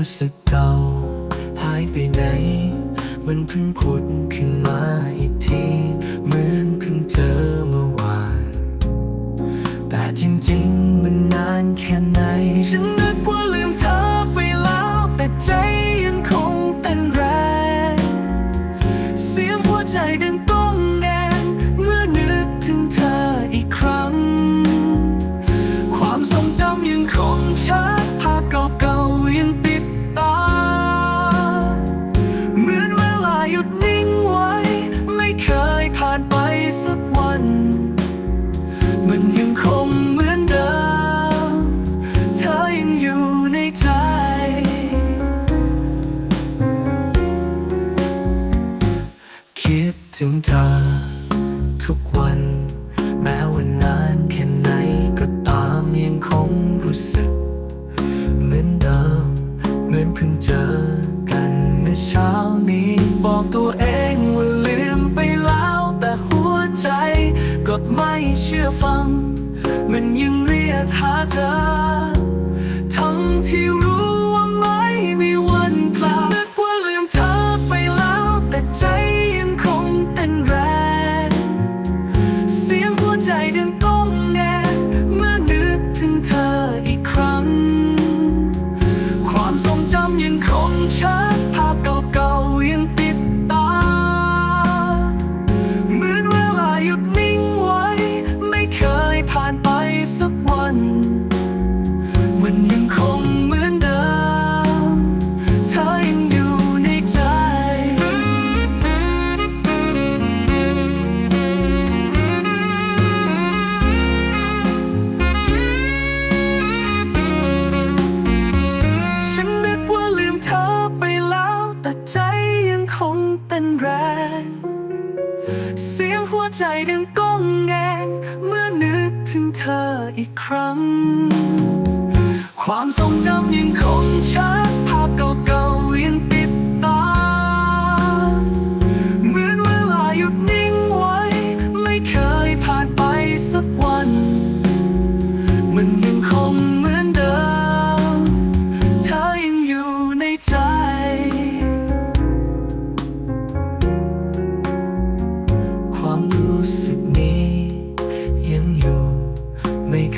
ู้สึกเก่า หายไปไหน มันเพิ่งผุดขึ้นมาอีกที เหมือนเพิ่งเจอเมื่อวาน แต่จริงๆ มันนานแค่ไหน ฉันนึกว่าลืมเธอไปแล้ว แต่ใจยังคงเต้นแรง เสียงหัวใจดัง สักวัน มันยังคงเหมือนเดิม เธอยังอยู่ในใจ คิดถึงเธอทุกวัน ก็ไม่เชื่อฟัง มันยังเรียกหาเธอ ทั้งที่รู้ คงเต้นแรง เสียงหัวใจดังก้องแงง เมื่อนึกถึงเธออีกครั้ง ความทรงจำยังคงชัด รู้สึกนี้ยังอยู่ไม่เค